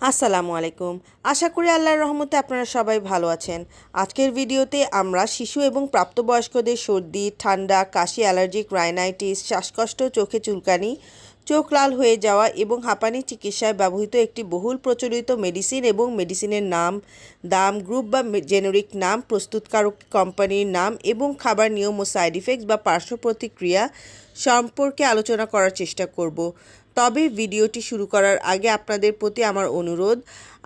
আসসালামু আলাইকুম। আশা করি আল্লাহর রহমতে আপনারা সবাই ভালো আছেন। আজকের ভিডিওতে আমরা শিশু এবং প্রাপ্তবয়স্কদের সর্দি, ঠান্ডা, কাশি অ্যালার্জিক রাইনাইটিস শ্বাসকষ্ট, চোখে চুলকানি, চোখ লাল হয়ে যাওয়া এবং হাঁপানি চিকিৎসায় ব্যবহৃত একটি বহুল প্রচলিত মেডিসিন এবং মেডিসিনের নাম, দাম, গ্রুপ বা জেনেরিক নাম, প্রস্তুতকারক কোম্পানির নাম এবং খাবার নিয়ম ও সাইড ইফেক্টস বা পার্শ্ব প্রতিক্রিয়া সম্পর্কে আলোচনা করার চেষ্টা করব। তবে ভিডিওটি শুরু করার আগে আপনাদের প্রতি আমার অনুরোধ,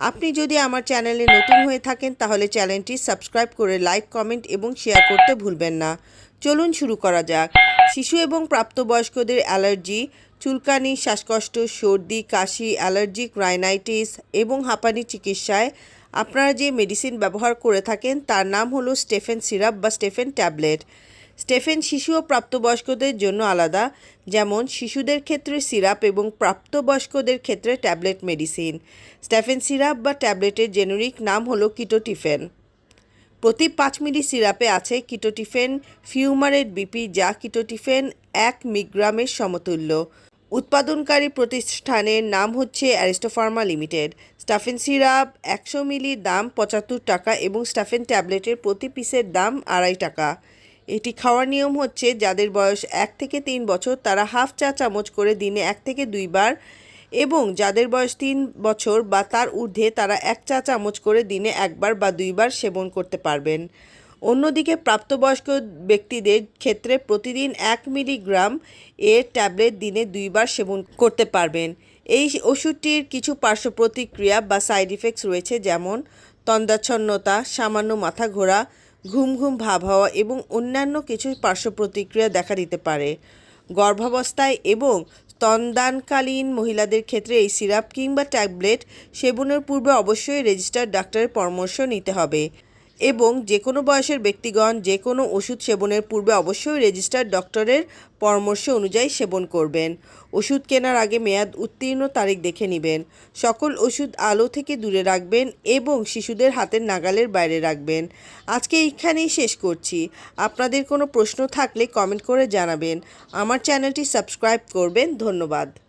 আপনি যদি আমার চ্যানেলে নতুন হয়ে থাকেন তাহলে চ্যানেলটি সাবস্ক্রাইব করে লাইক, কমেন্ট এবং শেয়ার করতে ভুলবেন না। চলুন শুরু করা যাক। শিশু এবং প্রাপ্তবয়স্কদের অ্যালার্জি, চুলকানি, শ্বাসকষ্ট, সর্দি, কাশি অ্যালার্জিক রাইনাইটিস এবং হাঁপানি চিকিৎসায় আপনারা যে মেডিসিন ব্যবহার করে থাকেন তার নাম হলো স্টেফেন সিরাপ বা স্টেফেন ট্যাবলেট। স্টেফেন শিশু ও প্রাপ্তবয়স্কদের জন্য আলাদা, যেমন শিশুদের ক্ষেত্রে সিরাপ এবং প্রাপ্তবয়স্কদের ক্ষেত্রে ট্যাবলেট মেডিসিন। স্টেফেন সিরাপ বা ট্যাবলেটের জেনেরিক নাম হলো কিটোটিফেন। প্রতি পাঁচ মিলি সিরাপে আছে কিটোটিফেন ফিউমারেট বিপি, যা কিটোটিফেন এক মিগ্রামের সমতুল্য। উৎপাদনকারী প্রতিষ্ঠানের নাম হচ্ছে অ্যারিস্টোফার্মা লিমিটেড। স্টাফেন সিরাপ একশো মিলির দাম পঁচাত্তর টাকা এবং স্টাফেন ট্যাবলেটের প্রতি পিসের দাম আড়াই টাকা। এটি খাওয়ার নিয়ম হচ্ছে যাদের বয়স এক থেকে তিন বছর তারা হাফ চা চামচ করে দিনে এক থেকে দুইবার এবং যাদের বয়স তিন বছর বা তার ঊর্ধ্বে তারা এক চা চামচ করে দিনে একবার বা দুইবার সেবন করতে পারবেন। অন্যদিকে প্রাপ্তবয়স্ক ব্যক্তিদের ক্ষেত্রে প্রতিদিন এক মিলিগ্রাম এর ট্যাবলেট দিনে দুইবার সেবন করতে পারবেন। এই ওষুধটির কিছু পার্শ্ব প্রতিক্রিয়া বা সাইড ইফেক্টস রয়েছে যেমন তন্দাচ্ছন্নতা, সামান্য মাথা ঘোরা ঘুম ঘুম ভাব হওয়া এবং অন্যান্য কিছু পার্শ্ব প্রতিক্রিয়া দেখা দিতে পারে। গর্ভাবস্থায় এবং স্তনদানকালীন মহিলাদের ক্ষেত্রে এই সিরাপ কিংবা ট্যাবলেট সেবনের পূর্বে অবশ্যই রেজিস্টার্ড ডাক্তারের পরামর্শ নিতে হবে। এবং যে কোনো বয়সের ব্যক্তিগণ যে কোনো ওষুধ সেবনের পূর্বে অবশ্যই রেজিস্টার্ড ডক্টরের পরামর্শ অনুযায়ী সেবন করবেন। ওষুধ কেনার আগে মেয়াদ উত্তীর্ণ তারিখ দেখে নেবেন। সকল ওষুধ আলো থেকে দূরে রাখবেন এবং শিশুদের হাতের নাগালের বাইরে রাখবেন। আজকে এইখানেই শেষ করছি। আপনাদের কোনো প্রশ্ন থাকলে কমেন্ট করে জানাবেন। আমার চ্যানেলটি সাবস্ক্রাইব করবেন। ধন্যবাদ।